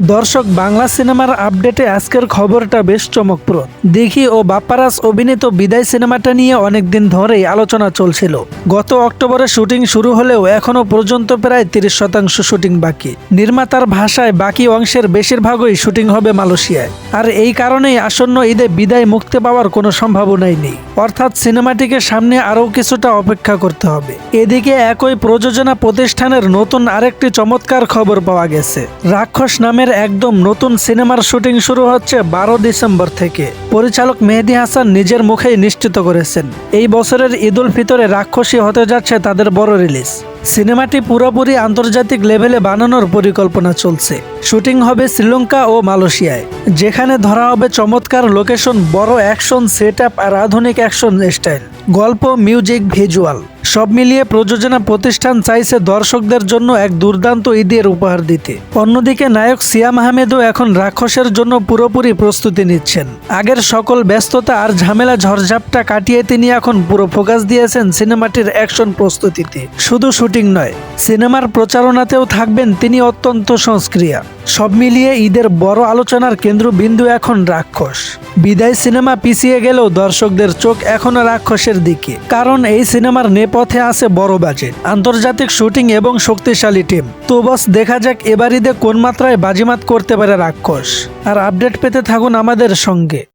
দর্শক, বাংলা সিনেমার আপডেটে আজকের খবরটা বেশ চমকপ্রদ। দেখি ও বাপ্পারাজ অভিনীত বিদায় সিনেমাটা নিয়ে অনেকদিন ধরেই আলোচনা চলছিল। গত অক্টোবরে শুটিং শুরু হলেও এখনও পর্যন্ত প্রায় তিরিশ শতাংশ শুটিং বাকি। নির্মাতার ভাষায় বাকি অংশের বেশিরভাগই শুটিং হবে মালয়েশিয়ায়। আর এই কারণেই আসন্ন ঈদে বিদায় মুক্তি পাওয়ার কোনো সম্ভাবনাই নেই। অর্থাৎ সিনেমাটিকে সামনে আরও কিছুটা অপেক্ষা করতে হবে। এদিকে একই প্রযোজনা প্রতিষ্ঠানের নতুন আরেকটি চমৎকার খবর পাওয়া গেছে। রাক্ষস নামের একদম নতুন সিনেমার শুটিং শুরু হচ্ছে বারো ডিসেম্বর থেকে। পরিচালক মেহেদি হাসান নিজের মুখেই নিশ্চিত করেছেন। এই বছরের ঈদ উল ফিতরে রাক্ষসী হতে যাচ্ছে তাদের বড় রিলিজ। সিনেমাটি পুরোপুরি আন্তর্জাতিক লেভেলে বানানোর পরিকল্পনা চলছে। শুটিং হবে শ্রীলঙ্কা ও মালয়েশিয়ায়, যেখানে ধরা হবে চমৎকার লোকেশন, বড় অ্যাকশন সেট আপ আর আধুনিক অ্যাকশন স্টাইল। গল্প, মিউজিক, ভিজুয়াল, সব মিলিয়ে প্রযোজনা প্রতিষ্ঠান চাইছে দর্শকদের জন্য এক দুর্দান্ত ঈদের উপহার দিতে। অন্যদিকে নায়ক সিয়াম আহমেদও এখন রাক্ষসের জন্য পুরোপুরি প্রস্তুতি নিচ্ছেন। আগের সকল ব্যস্ততা আর ঝামেলা ঝড়ঝাপটা কাটিয়ে তিনি এখন পুরো ফোকাস দিয়েছেন সিনেমাটির অ্যাকশন প্রস্তুতিতে। শুধু শুটিং নয়, সিনেমার প্রচারণাতেও থাকবেন তিনি অত্যন্ত সংস্ক্রিয়া। সব মিলিয়ে ঈদের বড় আলোচনার কেন্দ্রবিন্দু এখন রাক্ষস। বিদায় সিনেমা পিছিয়ে গেলেও দর্শকদের চোখ এখনও রাক্ষসের দিকে। কারণ এই সিনেমার নেপথে আছে বড় বাজেট, আন্তর্জাতিক শুটিং এবং শক্তিশালী টিম। তো বস, দেখা যাক এবার ঈদে কোন মাত্রায় বাজিমাত করতে পারে রাক্ষস। আর আপডেট পেতে থাকুন আমাদের সঙ্গে।